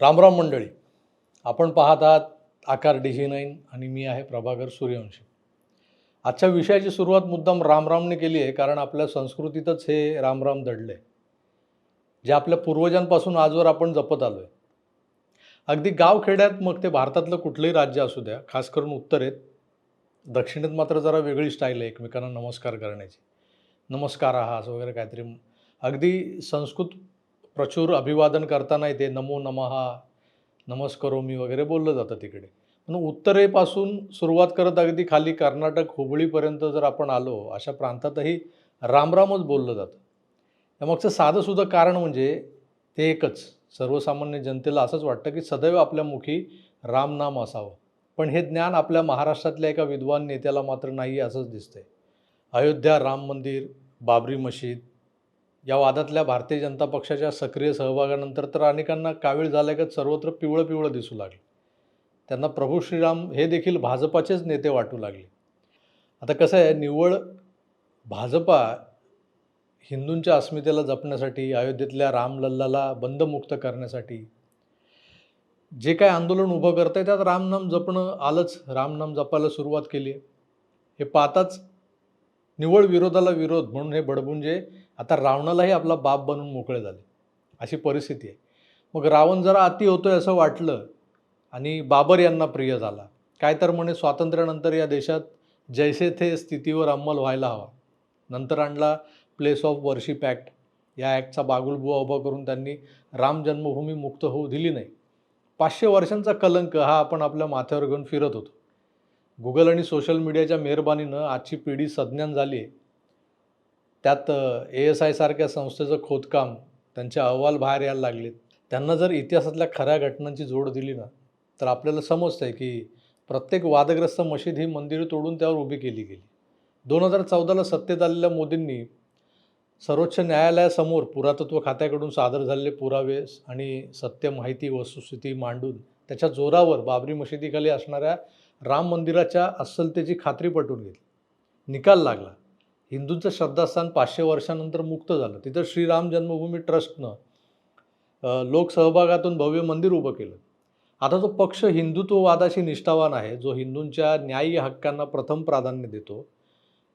रामराम मंडळी आपण पाहत आहात आकार डी जी नाईन आणि मी आहे प्रभाकर सूर्यवंशी. आजच्या विषयाची सुरुवात मुद्दाम रामरामने केली आहे कारण आपल्या संस्कृतीतच हे रामराम दडले जे आपल्या पूर्वजांपासून आजवर आपण जपत आलो आहे अगदी गावखेड्यात मग ते भारतातलं कुठलंही राज्य असू द्या खास करून उत्तरेत दक्षिणेत मात्र जरा वेगळी स्टाईल आहे एकमेकांना नमस्कार करण्याची. नमस्कार आहास वगैरे काहीतरी. अगदी संस्कृत प्रचूर अभिवादन करताना येते नमो नमहा नमस्करोमी वगैरे बोललं जातं तिकडे. पण उत्तरेपासून सुरुवात करत अगदी खाली कर्नाटक हुबळीपर्यंत जर आपण आलो अशा प्रांतातही रामरामच बोललं जातं. त्यामागचं साधंसुद्धा कारण म्हणजे ते एकच सर्वसामान्य जनतेला असंच वाटतं की सदैव आपल्या मुखी रामनाम असावं. पण हे ज्ञान आपल्या महाराष्ट्रातल्या एका विद्वान नेत्याला मात्र नाही असंच दिसतंय. अयोध्या राम मंदिर बाबरी मशीद या वादातल्या भारतीय जनता पक्षाच्या सक्रिय सहभागानंतर तर अनेकांना कावीळ झाल्यागत सर्वत्र पिवळं पिवळं दिसू लागले. त्यांना प्रभू श्रीराम हे देखील भाजपाचेच नेते वाटू लागले. आता कसं आहे निव्वळ भाजपा हिंदूंच्या अस्मितेला जपण्यासाठी अयोध्येतल्या रामलल्लाला बंदमुक्त करण्यासाठी जे काय आंदोलन उभं करतंय त्यात रामनाम जपणं आलंच. रामनाम जपायला सुरुवात केली आहे. हे पाहताच निव्वळ विरोधाला विरोध म्हणून हे बडबुंजे आता रावणालाही आपला बाप बनून मोकळे झाले. अशी परिस्थिती आहे. मग रावण जरा अति होतोय असं वाटलं आणि बाबर यांना प्रिय झाला. काय तर म्हणे स्वातंत्र्यानंतर या देशात जैसे थे स्थितीवर अंमल व्हायला हवा. नंतर आणला प्लेस ऑफ वर्शिप ॲक्ट या ॲक्टचा बागुलबुवा उभा करून त्यांनी राम जन्मभूमी मुक्त होऊ दिली नाही. पाचशे वर्षांचा कलंक हा आपण आपल्या माथ्यावर घेऊन फिरत होतो. गुगल आणि सोशल मीडियाच्या मेहरबानीनं आजची पिढी सज्ञान झाली आहे. त्यात ए एस आय सारख्या संस्थेचं खोदकाम त्यांचे अहवाल बाहेर यायला लागलेत. त्यांना जर इतिहासातल्या खऱ्या घटनांची जोड दिली ना तर आपल्याला समजतंय की प्रत्येक वादग्रस्त मशीद ही मंदिरं तोडून त्यावर उभी केली गेली. दोन हजार चौदाला सत्तेत आलेल्या मोदींनी सर्वोच्च न्यायालयासमोर पुरातत्व खात्याकडून सादर झालेले पुरावे आणि सत्य माहिती वस्तुस्थिती मांडून त्याच्या जोरावर बाबरी मशिदीखाली असणाऱ्या राम मंदिराच्या अस्सलतेची खात्री पटवून घेतली. निकाल लागला. हिंदूंचं श्रद्धास्थान पाचशे वर्षानंतर मुक्त झालं. तिथं श्रीराम जन्मभूमी ट्रस्टनं लोकसहभागातून भव्य मंदिर उभं केलं. आता तो पक्ष हिंदुत्ववादाशी निष्ठावान आहे. जो हिंदूंच्या न्याय्य हक्कांना प्रथम प्राधान्य देतो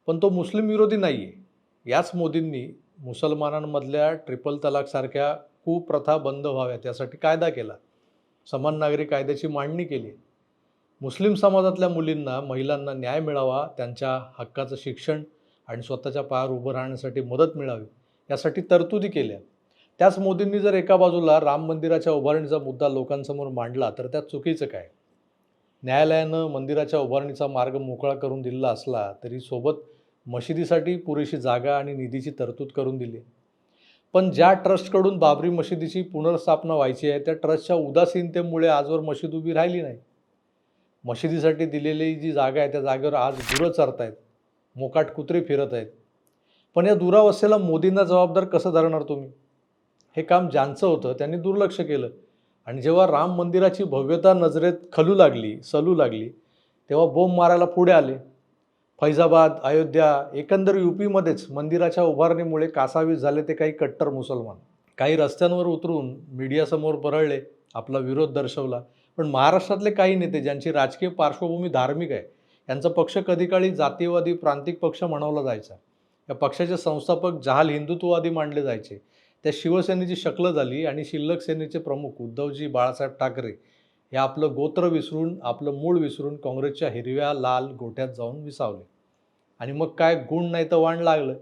पण तो मुस्लिम विरोधी नाही आहे याच मोदींनी मुसलमानांमधल्या ट्रिपल तलाकसारख्या कुप्रथा बंद व्हाव्यात यासाठी कायदा केला. समान नागरी कायद्याची मांडणी केली. मुस्लिम समाजातल्या मुलींना महिलांना न्याय मिळावा त्यांच्या हक्काचं शिक्षण आणि स्वतःच्या पायावर उभं राहण्यासाठी मदत मिळावी यासाठी तरतुदी केल्या. त्याच मोदींनी जर एका बाजूला राम मंदिराच्या उभारणीचा मुद्दा लोकांसमोर मांडला तर त्यात चुकीचं काय? न्यायालयानं मंदिराच्या उभारणीचा मार्ग मोकळा करून दिलेला असला तरी सोबत मशिदीसाठी पुरेशी जागा आणि निधीची तरतूद करून दिली. पण ज्या ट्रस्टकडून बाबरी मशिदीची पुनर्स्थापना व्हायची आहे त्या ट्रस्टच्या उदासीनतेमुळे आजवर मशीद उभी राहिली नाही. मशिदीसाठी दिलेली जी जागा आहे त्या जागेवर आज गुरं चरत आहेत मोकाट कुत्रे फिरत आहेत. पण या दुरावस्थेला मोदींना जबाबदार कसं धरणार तुम्ही? हे काम ज्यांचं होतं त्यांनी दुर्लक्ष केलं. आणि जेव्हा राम मंदिराची भव्यता नजरेत खलू लागली सलू लागली तेव्हा बोंब मारायला पुढे आले. फैजाबाद अयोध्या एकंदर यूपीमध्येच मंदिराच्या उभारणीमुळे कासावीस झाले ते काही कट्टर मुसलमान. काही रस्त्यांवर उतरून मीडियासमोर बरळले आपला विरोध दर्शवला. पण महाराष्ट्रातले काही नेते ज्यांची राजकीय पार्श्वभूमी धार्मिक आहे यांचा पक्ष कधीकाळी जातीवादी प्रांतिक पक्ष म्हणवला जायचा. या पक्षाचे संस्थापक जहाल हिंदुत्ववादी मानले जायचे. त्या शिवसेनेची शक्ल झाली आणि शिल्लक सेनेचे प्रमुख उद्धवजी बाळासाहेब ठाकरे हे आपलं गोत्र विसरून आपलं मूळ विसरून काँग्रेसच्या हिरव्या लाल गोठ्यात जाऊन विसावले. आणि मग काय गुण नाही तर वाण लागलं?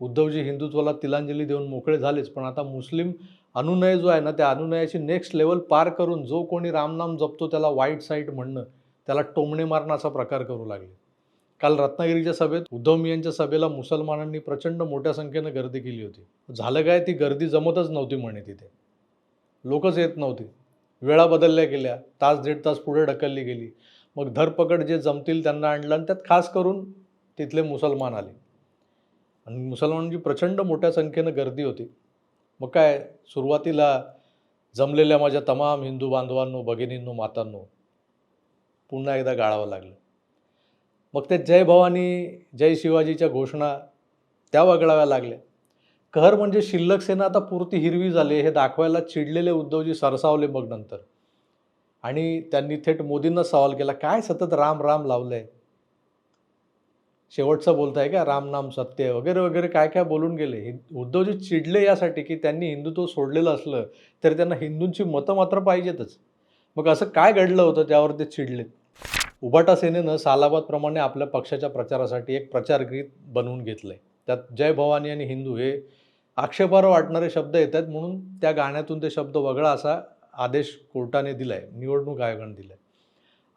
उद्धवजी हिंदुत्वाला तिलांजली देऊन मोकळे झालेच पण आता मुस्लिम अनुनय जो आहे ना त्या अनुनयाची नेक्स्ट लेवल पार करून जो कोणी रामनाम जपतो त्याला वाईट साईट म्हणणं त्याला टोमणे मारण्याचा प्रकार करू लागले. काल रत्नागिरीच्या सभेत उद्धव मी यांच्या सभेला मुसलमानांनी प्रचंड मोठ्या संख्येनं गर्दी केली होती. झालं काय? ती गर्दी जमतच नव्हती म्हणे तिथे. लोकच येत नव्हती. वेळा बदलल्या गेल्या. तास दीड तास पुढे ढकलली गेली. मग धरपकड जे जमतील त्यांना आणलं आणि त्यात खास करून तिथले मुसलमान आले. आणि मुसलमानांची प्रचंड मोठ्या संख्येनं गर्दी होती. मग काय? सुरुवातीला जमलेल्या माझ्या तमाम हिंदू बांधवांनो भगिनींनो मातांनो पुन्हा एकदा गाळावं लागलं. मग ते जय भवानी जय शिवाजीच्या घोषणा त्या वगळाव्या लागल्या. कहर म्हणजे शिल्लक सेना आता पुरती हिरवी झाली हे दाखवायला चिडलेले उद्धवजी सरसावले मग नंतर. आणि त्यांनी थेट मोदींना सवाल केला काय सतत राम राम लावलंय? शेवटचं बोलताय का राम नाम सत्य वगैरे वगैरे काय काय बोलून गेले. उद्धवजी चिडले यासाठी की त्यांनी हिंदुत्व सोडलेलं असलं तरी त्यांना हिंदूंची मतं मात्र पाहिजेतच. मग असं काय घडलं होतं त्यावर ते चिडलेत? उभाटा सेनेनं सालाबादप्रमाणे आपल्या पक्षाच्या प्रचारासाठी एक प्रचारगीत बनवून घेतलंय. त्यात जय भवानी आणि हिंदू हे आक्षेपार्ह वाटणारे शब्द येत आहेत म्हणून त्या गाण्यातून ते शब्द वगळा असा आदेश कोर्टाने दिला आहे निवडणूक आयोगाने दिलाय.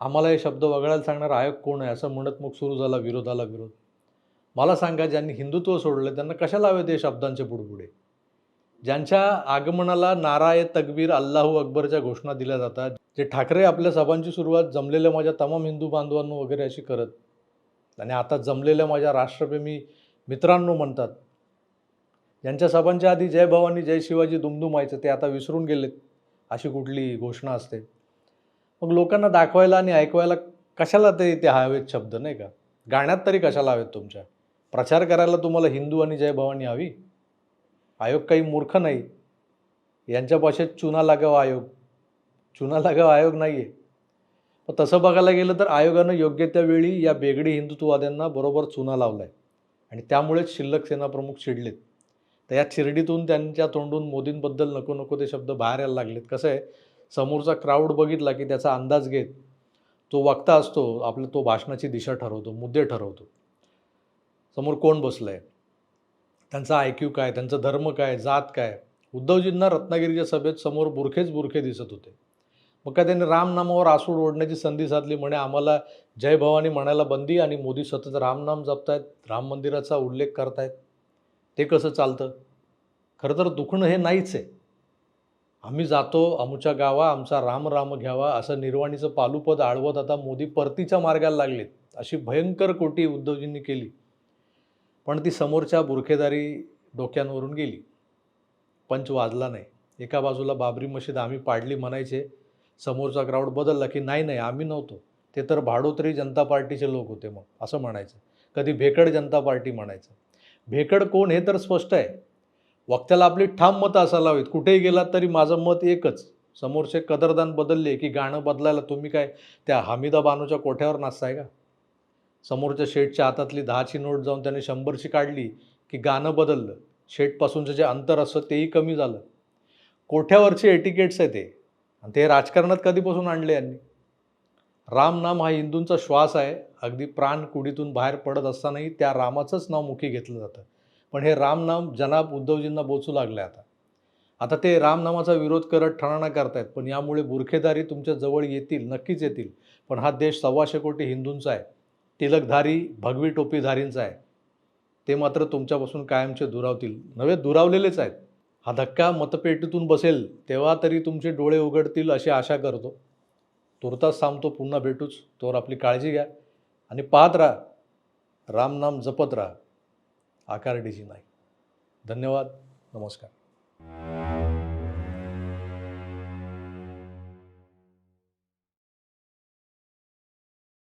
आम्हाला हे शब्द वगळायला सांगणार आयोग कोण आहे? असं म्हणत मग सुरू झाला विरोधाला विरोध. मला सांगा ज्यांनी हिंदुत्व सोडलं त्यांना कशाला हवे ते शब्दांचे पुढपुढे ज्यांच्या आगमनाला नाराय तकबीर अल्लाहू अकबरच्या घोषणा दिल्या जातात जे ठाकरे आपल्या सभांची सुरुवात जमलेल्या माझ्या तमाम हिंदू बांधवांनो वगैरे अशी करत. आणि आता जमलेल्या माझ्या राष्ट्रप्रेमी मित्रांनो म्हणतात. ज्यांच्या सभांच्या आधी जय भवानी जय शिवाजी दुमदुमायचं ते आता विसरून गेलेत. अशी कुठली घोषणा असते. मग लोकांना दाखवायला आणि ऐकवायला कशाला ते ते हवेत शब्द नाही का? गाण्यात तरी कशाला हवेत तुमच्या? प्रचार करायला तुम्हाला हिंदू आणि जय भवानी हवी? आयोग काही मूर्ख नाही. यांच्या भाषेत चुना लागावा आयोग. चुना लागाव आयोग नाही आहे पण तसं बघायला गेलं तर आयोगानं योग्य त्यावेळी या बेगडी हिंदुत्ववाद्यांना बरोबर चुना लावला आहे आणि त्यामुळेच शिल्लक सेनाप्रमुख चिडलेत. तर या चिरडीतून त्यांच्या तोंडून मोदींबद्दल नको नको ते शब्द बाहेर यायला लागलेत. कसं आहे? समोरचा क्राऊड बघितला की त्याचा अंदाज घेत तो वक्ता असतो आपलं तो भाषणाची दिशा ठरवतो मुद्दे ठरवतो. समोर कोण बसलं आहे त्यांचा आय क्यू काय? त्यांचा धर्म काय? जात काय? उद्धवजींना रत्नागिरीच्या सभेत समोर बुरखेच बुरखे दिसत होते. मग काय त्यांनी रामनामावर आसूड ओढण्याची संधी साधली म्हणे आम्हाला जय भवानी म्हणायला बंदी आणि मोदी सतत रामनाम जपतायत राम मंदिराचा उल्लेख करतायत. ते कसं चालतं? खरं तर दुखणं हे नाहीच आहे. आम्ही जातो आमच्या गावा आमचा राम राम घ्यावा असं निर्वाणीचं पालुपद आळवत आता मोदी परतीच्या मार्गाला लागलेत. अशी भयंकर कोटी उद्धवजींनी केली. पण ती समोरच्या बुरखेदारी डोक्यांवरून गेली. पंच वाजला नाही. एका बाजूला बाबरी मशीद आम्ही पाडली म्हणायचे समोरचा क्राऊड बदलला की नाही नाही आम्ही नव्हतो. ते तर भाडोत्री जनता पार्टीचे लोक होते मग असं म्हणायचं. कधी भेकड जनता पार्टी म्हणायचं. भेकड कोण हे तर स्पष्ट आहे. वक्त्याला आपली ठाम मतं असायला हवीत. कुठेही गेलात तरी माझं मत एकच. समोरचे कदरदान बदलले की गाणं बदलायला तुम्ही काय त्या हमीदा बानूच्या कोठ्यावर नाचताय का? समोरच्या शेठच्या हातातली दहाची नोट जाऊन त्याने शंभरची काढली की गाणं बदललं. शेठपासूनचं जे अंतर असतं तेही कमी झालं. कोठ्यावरचे एटिकेट्स आहे ते. आणि ते राजकारणात कधीपासून आणले यांनी? रामनाम हा हिंदूंचा श्वास आहे. अगदी प्राण कुडीतून बाहेर पडत असतानाही त्या रामाचंच नाव मुखी घेतलं जातं. पण हे रामनाम जनाब उद्धवजींना बोचू लागले आता. आता ते रामनामाचा विरोध करत ठराणा करतायत पण यामुळे बुरखेदारी तुमच्या जवळ येतील नक्कीच येतील. पण हा देश सव्वाशे कोटी हिंदूंचा आहे. तिलकधारी भगवी टोपीधारींचा आहे. ते मात्र तुमच्यापासून कायमचे दुरावतील. नव्हे दुरावलेलेच आहेत. हा धक्का मतपेटीतून बसेल तेव्हा तरी तुमचे डोळे उघडतील अशी आशा करतो. तुर्तास थांबतो पुन्हा भेटूच. तोवर आपली काळजी घ्या आणि पाहत राहा. रामनाम जपत राहा. आकारडीची नाही धन्यवाद. नमस्कार.